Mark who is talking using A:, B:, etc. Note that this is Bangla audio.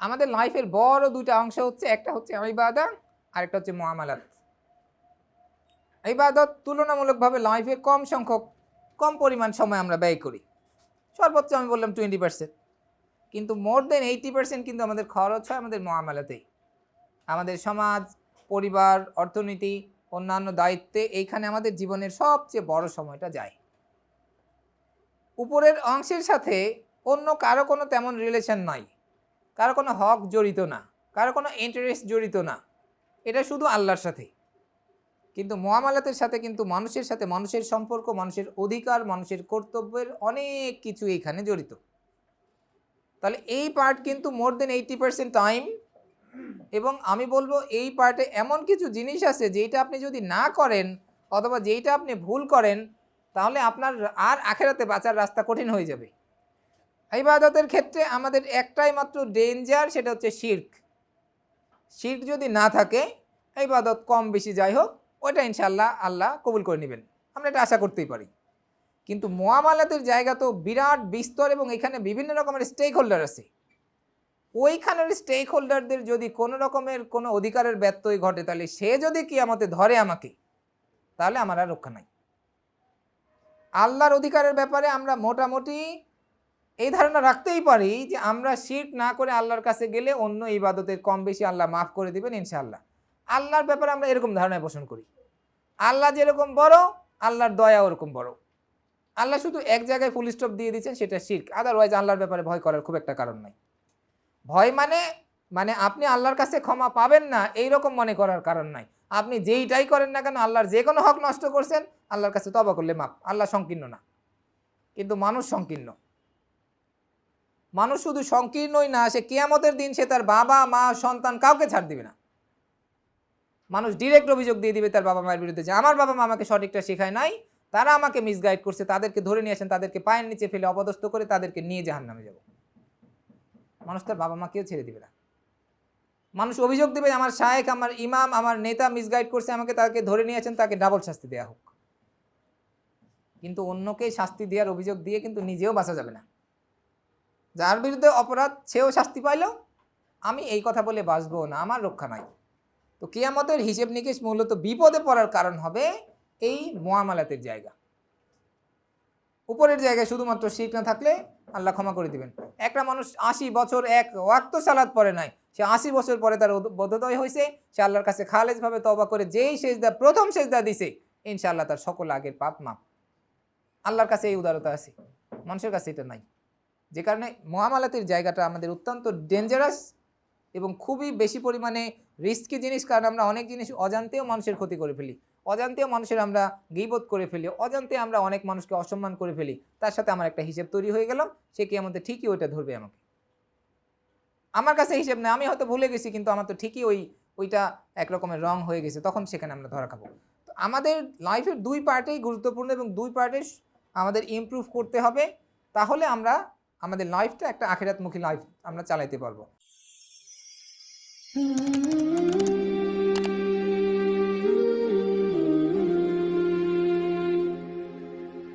A: আমাদের লাইফের বড় দুইটা অংশ হচ্ছে, একটা হচ্ছে ইবাদা আর একটা হচ্ছে মুআমালাত। ইবাদত তুলনামূলকভাবে লাইফে কম সংখ্যক, কম পরিমাণ সময় আমরা ব্যয় করি। সর্বোচ্চ আমি বললাম টোয়েন্টি পার্সেন্ট কিন্তু মোর দেন এইটি পার্সেন্ট কিন্তু আমাদের খরচ হয় আমাদের মহামেলাতেই আমাদের সমাজ, পরিবার, অর্থনীতি, অন্যান্য দায়িত্বে এইখানে আমাদের জীবনের সবচেয়ে বড় সময়টা যায়। উপরের অংশের সাথে অন্য কারও কোনো তেমন রিলেশন নাই। কারও কোনো হক জড়িত না, কারও কোনো ইন্টারেস্ট জড়িত না। এটা শুধু আল্লাহর সাথে কিন্তু মহামালাতের সাথে কিন্তু মানুষের সাথে, মানুষের সম্পর্ক, মানুষের অধিকার, মানুষের কর্তব্যের অনেক কিছু এইখানে জড়িত। তাহলে এই পার্ট কিন্তু মোর দেন এইটি পার্সেন্ট টাইম এবং আমি বলব এই পার্টে এমন কিছু জিনিস আছে যেটা আপনি যদি না করেন, অথবা যেইটা আপনি ভুল করেন, তাহলে আপনার আর আখেরাতে বাঁচার রাস্তা কঠিন হয়ে যাবে। ইবাদতের ক্ষেত্রে আমাদের একটাই মাত্র ডেঞ্জার সেটা হচ্ছে শির্ক শির্ক যদি না থাকে, ইবাদত কম বেশি যাই হোক, ওইটা ইনশাল্লাহ আল্লাহ কবুল করে নেবেন। আমরা এটা আশা করতেই পারি। কিন্তু মোয়ামালাতের জায়গা তো বিরাট বিস্তর এবং এখানে বিভিন্ন রকমের স্টেক হোল্ডার আছে। ওইখানের স্টেক হোল্ডারদের যদি কোনো রকমের কোনো অধিকারের ব্যত্যয় ঘটে, তাহলে সে যদি কি আমাকে ধরে আমাকে, তাহলে আমার আর রক্ষা নাই। আল্লাহর অধিকারের ব্যাপারে আমরা মোটামুটি এই ধারণা রাখতেই পারি যে আমরা শির্ক না করে আল্লাহর কাছে গেলে অন্য ইবাদতের কম বেশি আল্লাহ মাফ করে দিবেন ইনশাআল্লাহ। আল্লাহর ব্যাপারে আমরা এরকম ধারণায় পোষণ করি। আল্লাহ যেরকম বড়, আল্লাহর দয়া ওরকম বড়। আল্লাহ শুধু এক জায়গায় ফুল স্টপ দিয়ে দিচ্ছেন, সেটা শির্ক। আদারওয়াইজ আল্লাহর ব্যাপারে ভয় করার খুব একটা কারণ নাই। ভয় মানে মানে আপনি আল্লাহর কাছে ক্ষমা পাবেন না এই রকম মনে করার কারণ নাই। আপনি যেইটাই করেন না কেন, আল্লাহর যে কোনো হক নষ্ট করছেন, আল্লাহর কাছে তবা করলে মাপ আল্লাহ সংকীর্ণ না। কিন্তু মানুষ সংকীর্ণ। মানুষ শুধু সংকীর্ণই না, সে কেয়ামতের দিন সে তার বাবা, মা, সন্তান কাউকে ছাড় দিবে না। মানুষ ডিরেক্ট অভিযোগ দিয়ে দিবে তার বাবা মায়ের বিরুদ্ধে যে, আমার বাবা মা আমাকে সঠিকটা শেখায় নাই, তারা আমাকে মিসগাইড করছে, তাদেরকে ধরে নিয়ে আসেন, তাদেরকে পায়ের নিচে ফেলে অপদস্থ করে তাদেরকে নিয়ে জাহান নামে যাব। মানুষ তার বাবা মাকেও ছেড়ে দিবে না। মানুষ অভিযোগ দেবে, আমার শায়েক আমার ইমাম, আমার নেতা মিসগাইড করছে, আমাকে তাকে ধরে নিয়ে আসেন, তাকে ডাবল শাস্তি দেওয়া হোক। কিন্তু অন্যকে শাস্তি দেওয়ার অভিযোগ দিয়ে কিন্তু নিজেও বাঁচা যাবে না। যার বিরুদ্ধে অপরাধ, সেও শাস্তি পাইল। আমি এই কথা বলে বাঁচবো না, আমার রক্ষা নাই। তো কিয়ামতের হিসেব নিকেশ মূলত বিপদে পড়ার কারণ হবে এই মোয়ামালাতের জায়গা। উপরের জায়গায় শুধুমাত্র শিখ না থাকলে আল্লাহ ক্ষমা করে দিবেন। একটা মানুষ আশি বছর এক ওয়াক্ত সালাদ পরে নাই, সে আশি বছর পরে তার বোধোদয় হয়েছে সে আল্লাহর কাছে খালেজভাবে তবা করে যেই সেজদা, প্রথম সেজদা দিছে, ইনশাআল্লাহ তার সকল আগের পাপ মাপ আল্লাহর কাছে এই উদারতা আছে, মানুষের কাছে এটা নাই। যে কারণে মহামালাতির জায়গাটা আমাদের অত্যন্ত ডেঞ্জারাস এবং খুবই বেশি পরিমাণে রিস্কি জিনিস, কারণ আমরা অনেক জিনিস অজান্তেও মানুষের ক্ষতি করে ফেলি। অজান্তেও মানুষের আমরা গিবোধ করে ফেলি, অজান্তে আমরা অনেক মানুষকে অসম্মান করে ফেলি। তার সাথে আমার একটা হিসেব তৈরি হয়ে গেল, সে কি আমাদের ঠিকই ওইটা ধরবে আমাকে? আমার কাছে হিসেব নেই, আমি হয়তো ভুলে গেছি, কিন্তু আমার তো ঠিকই ওই, ওইটা একরকমের রং হয়ে গেছে, তখন সেখানে আমরা ধরা খাব। তো আমাদের লাইফের দুই পার্টেই গুরুত্বপূর্ণ এবং দুই পার্টে আমাদের ইমপ্রুভ করতে হবে, তাহলে আমরা আমাদের লাইফটা একটা আখেরাতমুখী লাইফ আমরা চালাইতে পারব.